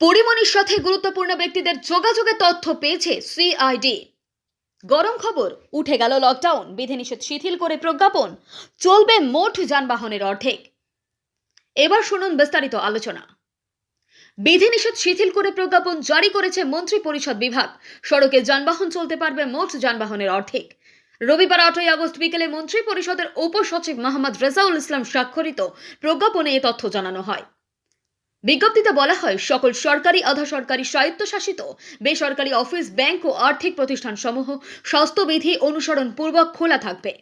পরিমণির সাথে গুরুত্বপূর্ণ ব্যক্তিদের যোগাযোগের তথ্য পেয়েছে সিআইডি গরম খবর, উঠে গেল লকডাউন বিধিনিষেধ শিথিল করে প্রজ্ঞাপন, চলবে মোট যানবাহনের অর্ধেক। এবার শুনুন বিস্তারিত আলোচনা। বিধিনিষেধ শিথিল করে প্রজ্ঞাপন জারি করেছে মন্ত্রী পরিষদ বিভাগ। সড়কে যানবাহন চলতে পারবে মোট যানবাহনের অর্ধেক। রবিবার আটই আগস্ট বিকেলে মন্ত্রী পরিষদের উপসচিব মোহাম্মদ রেজাউল ইসলাম স্বাক্ষরিত প্রজ্ঞাপনে এ তথ্য জানানো হয়। বিজ্ঞপ্তিতে বলা হয়, সকল সরকারি, আধা সরকারি, স্বায়ত্তশাসিত, বেসরকারি অফিস, ব্যাংক ও আর্থিক প্রতিষ্ঠান সমূহ স্বাস্থ্যবিধি অনুসরণ পূর্বক খোলা থাকবে।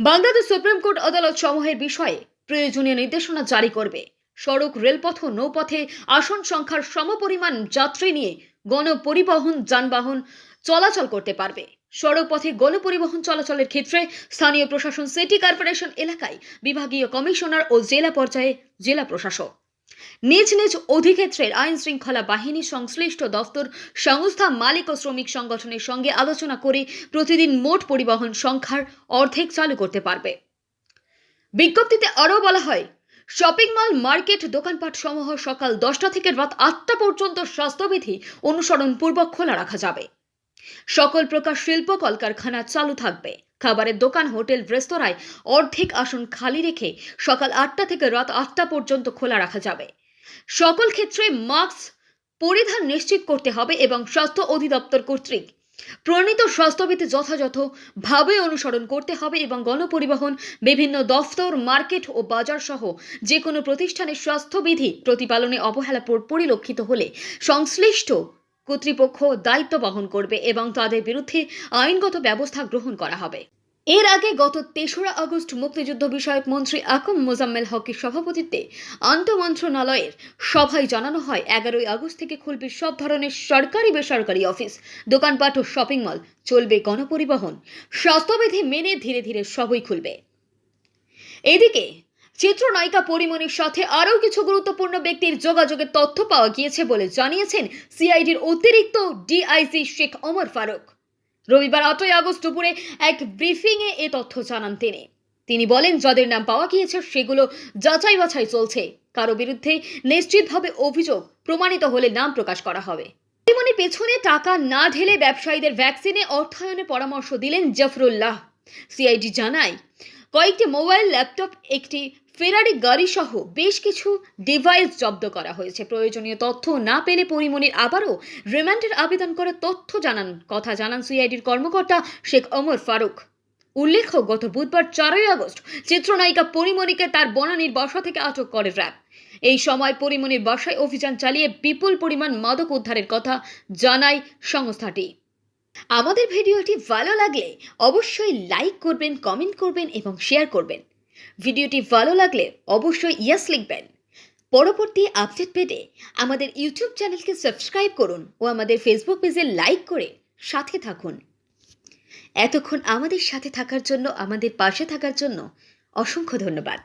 বাংলাদেশ সুপ্রিম কোর্ট আদালত সমূহের বিষয়ে প্রয়োজনীয় নির্দেশনা জারি করবে। সড়ক, রেলপথ ও নৌপথে আসন সংখ্যার সমপরিমাণ যাত্রী নিয়ে গণপরিবহন, যানবাহন চলাচল করতে পারবে। সড়ক পথে গণপরিবহন চলাচলের ক্ষেত্রে স্থানীয় প্রশাসন, সিটি কর্পোরেশন এলাকায় বিভাগীয় কমিশনার ও জেলা পর্যায়ে জেলা প্রশাসক। নিজ নিজ অধিক্ষেত্রের আইন শৃঙ্খলা বাহিনী সংশ্লিষ্ট দফতর, সংস্থা, মালিক ও শ্রমিক সংগঠনের সঙ্গে আলোচনা করে প্রতিদিন মোট পরিবহন সংখ্যার অর্ধেক চালু করতে পারবে। বিজ্ঞপ্তিতে আরও বলা হয়, শপিং মল, মার্কেট, দোকানপাট সমূহ সকাল দশটা থেকে রাত আটটা পর্যন্ত স্বাস্থ্যবিধি অনুসরণ পূর্বক খোলা রাখা যাবে। সকল প্রকার শিল্প কলকারখানা চালু থাকবে। খাবারের দোকান, হোটেল, রেস্তোরাঁয় অর্ধেক আসন খালি রেখে সকাল আটটা থেকে রাত আটটা পর্যন্ত খোলা রাখা যাবে। সকল ক্ষেত্রে মাস্ক পরিধান নিশ্চিত করতে হবে এবং স্বাস্থ্য অধিদপ্তর কর্তৃক প্রণীত স্বাস্থ্যবিধি যথাযথভাবে অনুসরণ করতে হবে এবং গণপরিবহন, বিভিন্ন দফতর, মার্কেট ও বাজার সহ যে কোনো প্রতিষ্ঠানের স্বাস্থ্যবিধি প্রতিপালনে অবহেলা পর- পরিলক্ষিত হলে সংশ্লিষ্ট কর্তৃপক্ষ দায়িত্ব বহন করবে এবং তাদের বিরুদ্ধে আইনগত ব্যবস্থা গ্রহণ করা হবে। এর আগে গত তেসরা আগস্ট মুক্তিযুদ্ধ বিষয়ক মন্ত্রী আকুম মোজাম্মেল হকের সভাপতিত্বে আন্তঃমন্ত্রণালয়ের সভায় জানানো হয়, এগারোই আগস্ট থেকে খুলবে সব ধরনের সরকারি বেসরকারি অফিস, দোকানপাট ও শপিং মল, চলবে গণপরিবহন। স্বাস্থ্যবিধি মেনে ধীরে ধীরে সবই খুলবে। এদিকে চিত্রনায়িকা পরিমণির সাথে আরও কিছু গুরুত্বপূর্ণ ব্যক্তির যোগাযোগের তথ্য পাওয়া গিয়েছে বলে জানিয়েছেন সিআইডির অতিরিক্ত ডিআইজি শেখ ওমর ফারুক। রবিবার আটই আগস্ট দুপুরে এক ব্রিফিংয়ে এ তথ্য জানান তিনি। তিনি বলেন, যাদের নাম পাওয়া গিয়েছে সেগুলো যাচাই বাছাই চলছে। কারও বিরুদ্ধে নিশ্চিতভাবে অভিযোগ প্রমাণিত হলে নাম প্রকাশ করা হবে। পরিমণির পেছনে টাকা না ঢেলে ব্যবসায়ীদের ভ্যাকসিনে অর্থায়নে পরামর্শ দিলেন জাফরুল্লাহ। সিআইডি জানায়, কয়েকটি মোবাইল, ল্যাপটপ, একটি ফেরারি গাড়ি সহ বেশ কিছু ডিভাইস জব্দ করা হয়েছে। প্রয়োজনীয় তথ্য না পেলে পরিমণির আবারও রিমান্ডের আবেদন করে তথ্য জানান, কথা জানান সিআইডির কর্মকর্তা শেখ ওমর ফারুক। উল্লেখ্য, গত বুধবার চারই আগস্ট চিত্রনায়িকা পরিমণিকে তার বনানীর বাসা থেকে আটক করে র্যাব এই সময় পরিমণির বাসায় অভিযান চালিয়ে বিপুল পরিমাণ মাদক উদ্ধারের কথা জানায় সংস্থাটি। আমাদের ভিডিওটি ভালো লাগলে অবশ্যই লাইক করবেন কমেন্ট করবেন এবং শেয়ার করবেন। ভিডিওটি ভালো লাগলে অবশ্যই ইয়াস লিখবেন। পরবর্তী আপডেট পেতে আমাদের ইউটিউব চ্যানেলকে সাবস্ক্রাইব করুন ও আমাদের ফেসবুক পেজে লাইক করে সাথে থাকুন। এতক্ষণ আমাদের সাথে থাকার জন্য, আমাদের পাশে থাকার জন্য অসংখ্য ধন্যবাদ।